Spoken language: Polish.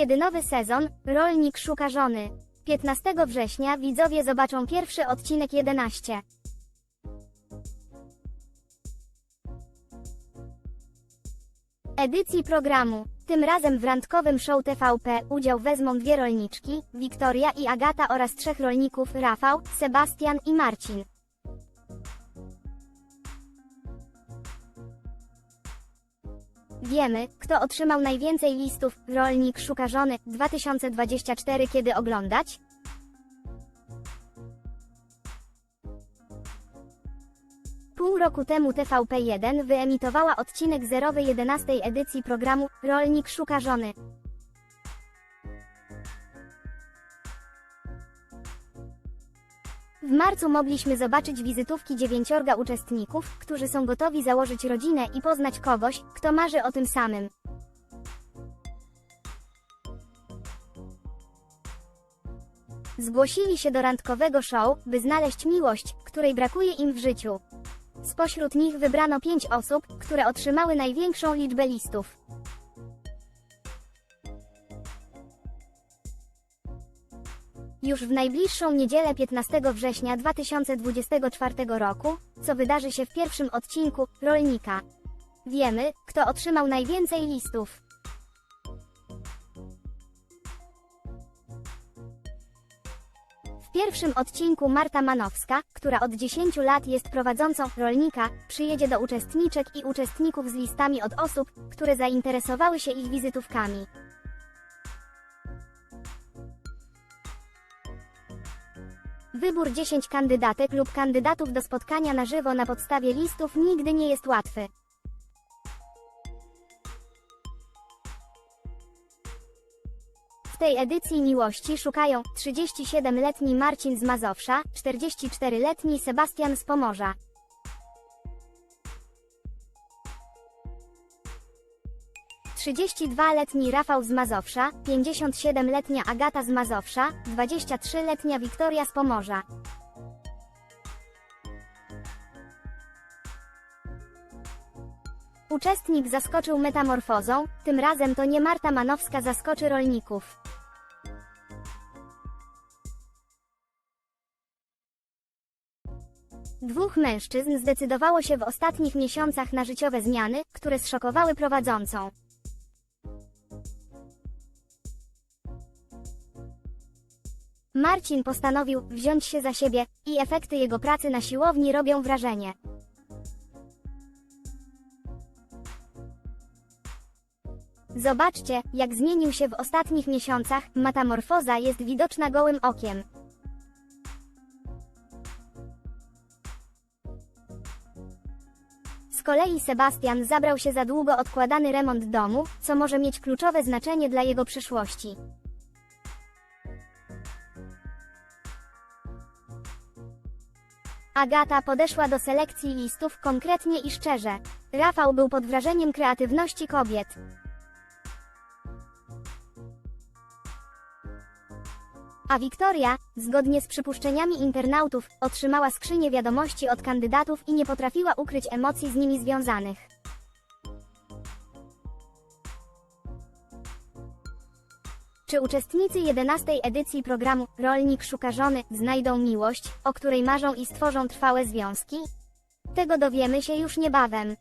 Kiedy nowy sezon, rolnik szuka żony. 15 września widzowie zobaczą pierwszy odcinek 11. Edycji programu. Tym razem w randkowym show TVP udział wezmą dwie rolniczki, Wiktoria i Agata oraz trzech rolników, Rafał, Sebastian i Marcin. Wiemy, kto otrzymał najwięcej listów, rolnik szuka żony, 2024 kiedy oglądać? Pół roku temu TVP1 wyemitowała odcinek zerowy 11 edycji programu Rolnik szuka żony. W marcu mogliśmy zobaczyć wizytówki dziewięciorga uczestników, którzy są gotowi założyć rodzinę i poznać kogoś, kto marzy o tym samym. Zgłosili się do randkowego show, by znaleźć miłość, której brakuje im w życiu. Spośród nich wybrano pięć osób, które otrzymały największą liczbę listów. Już w najbliższą niedzielę 15 września 2024 roku, co wydarzy się w pierwszym odcinku Rolnika. Wiemy, kto otrzymał najwięcej listów. W pierwszym odcinku Marta Manowska, która od 10 lat jest prowadzącą rolnika, przyjedzie do uczestniczek i uczestników z listami od osób, które zainteresowały się ich wizytówkami. Wybór 10 kandydatek lub kandydatów do spotkania na żywo na podstawie listów nigdy nie jest łatwy. W tej edycji miłości szukają 37-letni Marcin z Mazowsza, 44-letni Sebastian z Pomorza. Trzydzieści-dwa-letni Rafał z Mazowsza, 57-letnia Agata z Mazowsza, 23-letnia Wiktoria z Pomorza. Uczestnik zaskoczył metamorfozą, tym razem to nie Marta Manowska zaskoczy rolników. Dwóch mężczyzn zdecydowało się w ostatnich miesiącach na życiowe zmiany, które zszokowały prowadzącą. Marcin postanowił wziąć się za siebie i efekty jego pracy na siłowni robią wrażenie. Zobaczcie, jak zmienił się w ostatnich miesiącach, metamorfoza jest widoczna gołym okiem. Z kolei Sebastian zabrał się za długo odkładany remont domu, co może mieć kluczowe znaczenie dla jego przyszłości. Agata podeszła do selekcji listów konkretnie i szczerze. Rafał był pod wrażeniem kreatywności kobiet. A Wiktoria, zgodnie z przypuszczeniami internautów, otrzymała skrzynię wiadomości od kandydatów i nie potrafiła ukryć emocji z nimi związanych. Czy uczestnicy 11 edycji programu Rolnik szuka żony znajdą miłość, o której marzą i stworzą trwałe związki? Tego dowiemy się już niebawem.